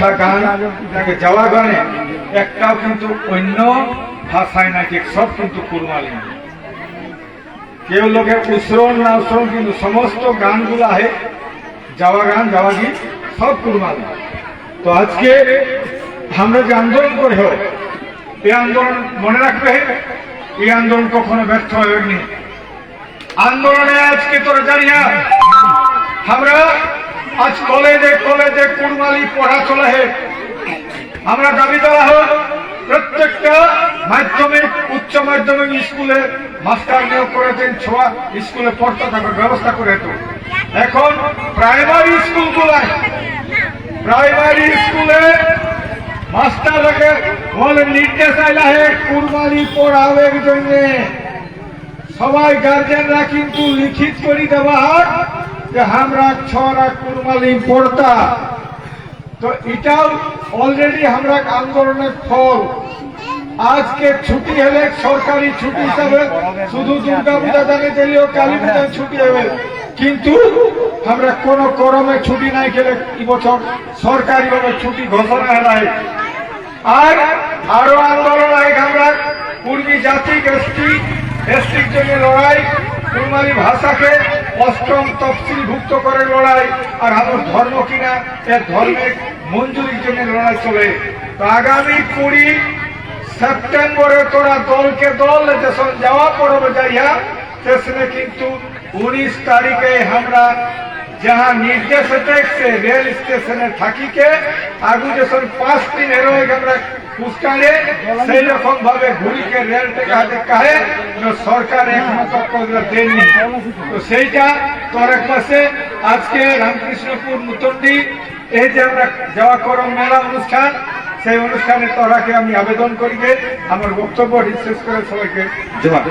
মিথ্যা গান নাকি যাওয়া গানে একটাও কিন্তু অন্য ভাষায় নাকি, সব কিন্তু কুরমালি কেউ লোকে উসরণ না উসরণ কিন্তু সমস্ত গানগুলো আহে, যাওয়া গান, যাওয়া গীত, সব কুরমালি তো আজকে আমরা যে আন্দোলন করে হোক এই আন্দোলন মনে রাখবে? এই আন্দোলন কখনো ব্যর্থ হয়নি আন্দোলনে আজকে তোরা জানি না আমরা আজ কলেজে কলেজে কুরমালি পড়া চলে আমরা দাবি করা হোক প্রত্যেকটা মাধ্যমিক, উচ্চ মাধ্যমিক স্কুলে মাস্টার নিয়োগ করেছেন, ছোয়া স্কুলে পড়তে থাকার ব্যবস্থা করে তো এখন প্রাইমারি স্কুল স্কুলগুলায়, প্রাইমারি স্কুলে মাস্টার মাস্টারকে বলে নির্দেশ আইলা হে, কুরবানি পড়াবের জন্য সবাই গার্জেনরা কিন্তু লিখিত করে দেওয়া হয়। যে আমরা ছড়া কুরবানি পড়তা তো এটাও অলরেডি আমরা আন্দোলনের ফল। আজকে ছুটি হলে সরকারি ছুটি হিসাবে শুধু দুর্গা পূজা জানে দিলেও কালী পূজায় ছুটি হবে। কিন্তু আমরা কোনো করমে ছুটি নাই গেলে এই বছর সরকারি ভাবে ছুটি ঘোষণা হয় আর আরও আন্দোলন আগে আমরা পূর্বী জাতি এসটি এসটির জন্য লড়াই কুরমালি ভাষাকে অষ্টম তফসিলভুক্ত করে লড়াই, আর আমার ধর্ম কিনা, এর ধর্মের মঞ্জুরির জন্য লড়াই চলে। আগামী কুড়ি সেপ্টেম্বরে তোরা দলকে দল যখন যাওয়া পড়বে যাইয়া সেখানে কিন্তু উনিশ তারিখে আমরা যাহা নির্দেশ দেখছে রেল স্টেশনে থাকিকে আগু যখন পাঁচ দিন এরো আমরা পুস্টারে সেই রকম ভাবে ঘুরিকে রেল থেকে হাতে কাহে সরকার এখনও তক দেননি। তো সেইটা তোর এক পাশে আজকে রামকৃষ্ণপুর মুতন্ডি এই যে আমরা যাওয়া করম মেলা অনুষ্ঠান, সেই অনুষ্ঠানে তোরাকে আমি আবেদন করিবে, আমার বক্তব্য শেষ করে সবাইকে জবাব